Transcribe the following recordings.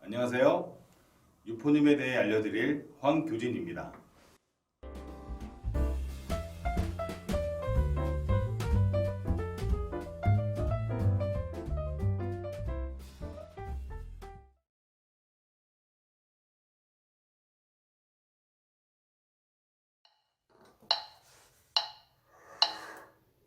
안녕하세요. 유포님에 대해 알려드릴 황교진입니다.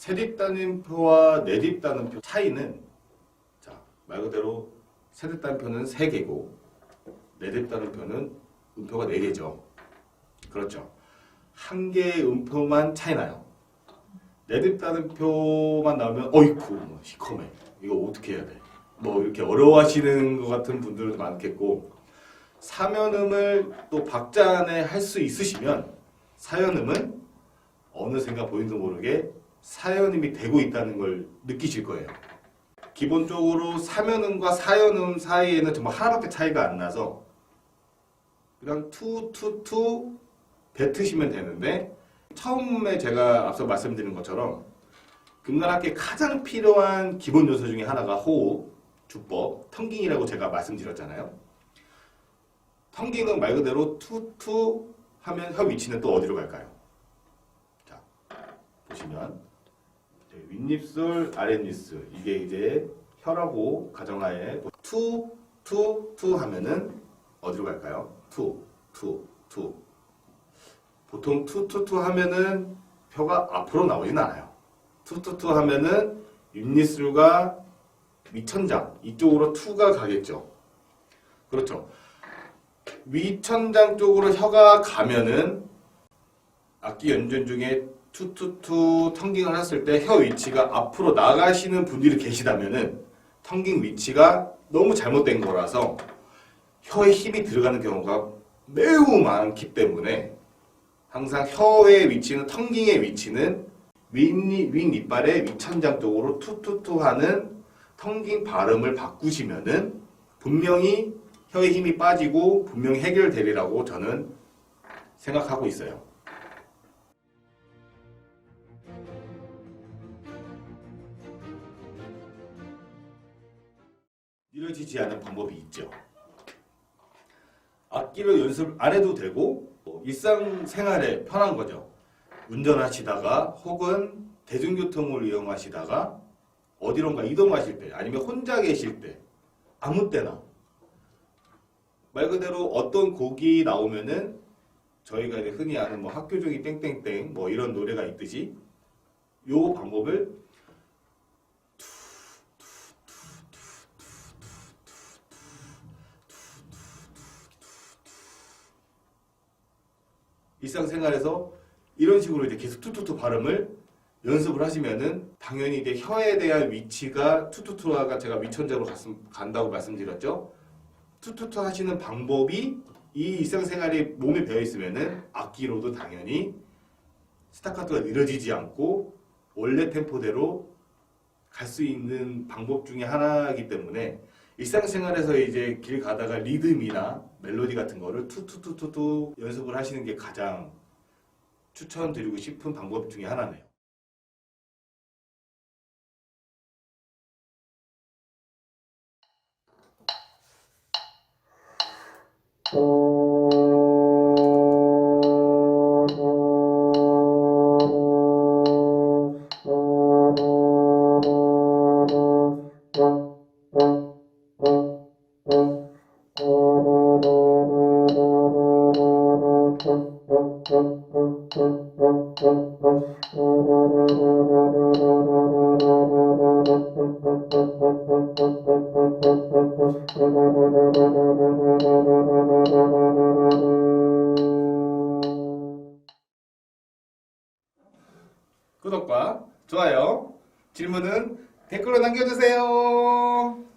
세립 따님표와 내립 따님표 차이는 자, 말 그대로 세립 따님표는 3개고 내립 따님표는 음표가 4개죠. 그렇죠. 한 개의 음표만 차이 나요. 내립 따님표만 나오면 어이쿠 뭐 시커매. 이거 어떻게 해야 돼? 뭐 이렇게 어려워하시는 것 같은 분들도 많겠고 사면음을 또 박자 안에 할 수 있으시면 사연음은 어느샌가 보이도 모르게 사연음이 되고 있다는 걸 느끼실 거예요. 기본적으로 사면음과 사연음 사이에는 정말 하나밖에 차이가 안 나서 그냥 투투투 뱉으시면 되는데 처음에 제가 앞서 말씀드린 것처럼 금단학기에 가장 필요한 기본 요소 중에 하나가 호흡, 주법, 텅깅이라고 제가 말씀드렸잖아요. 텅깅은 말 그대로 투투 하면 혀 위치는 또 어디로 갈까요? 자, 보시면 윗입술, 아랫입술 이게 이제 혀라고 가정하에 투, 투, 투 하면은 어디로 갈까요? 투, 투, 투. 보통 투, 투, 투 하면은 혀가 앞으로 나오진 않아요. 투, 투, 투 하면은 윗입술과 위천장 이쪽으로 투가 가겠죠. 그렇죠. 위천장 쪽으로 혀가 가면은 악기 연주연 중에 투투투 텅깅을 했을 때 혀 위치가 앞으로 나가시는 분들이 계시다면은 텅깅 위치가 너무 잘못된 거라서 혀에 힘이 들어가는 경우가 매우 많기 때문에 항상 혀의 위치는 텅깅의 위치는 윗니, 윗니빨의 위천장 쪽으로 투투투 하는 텅깅 발음을 바꾸시면은 분명히 혀의 힘이 빠지고 분명히 해결되리라고 저는 생각하고 있어요. 이루어지지 않은 방법이 있죠. 악기를 연습 안 해도 되고 뭐 일상생활에 편한 거죠. 운전하시다가 혹은 대중교통을 이용하시다가 어디론가 이동하실 때 아니면 혼자 계실 때 아무 때나 말 그대로 어떤 곡이 나오면은 저희가 이제 흔히 아는 뭐 학교 종이 땡땡땡 뭐 이런 노래가 있듯이 요 방법을 일상생활에서 이런 식으로 이제 계속 투투투 발음을 연습을 하시면은 당연히 이제 혀에 대한 위치가 투투투가 제가 위천장으로 갔음, 간다고 말씀드렸죠. 투투투 하시는 방법이 이 일상생활에 몸에 배어 있으면은 악기로도 당연히 스타카토가 느려지지 않고 원래 템포대로 갈 수 있는 방법 중에 하나이기 때문에 일상생활에서 이제 길 가다가 리듬이나 멜로디 같은 거를 투투투투투 연습을 하시는 게 가장 추천드리고 싶은 방법 중에 하나네요. 어... 구독과 좋아요, 질문은 댓글로 남겨주세요.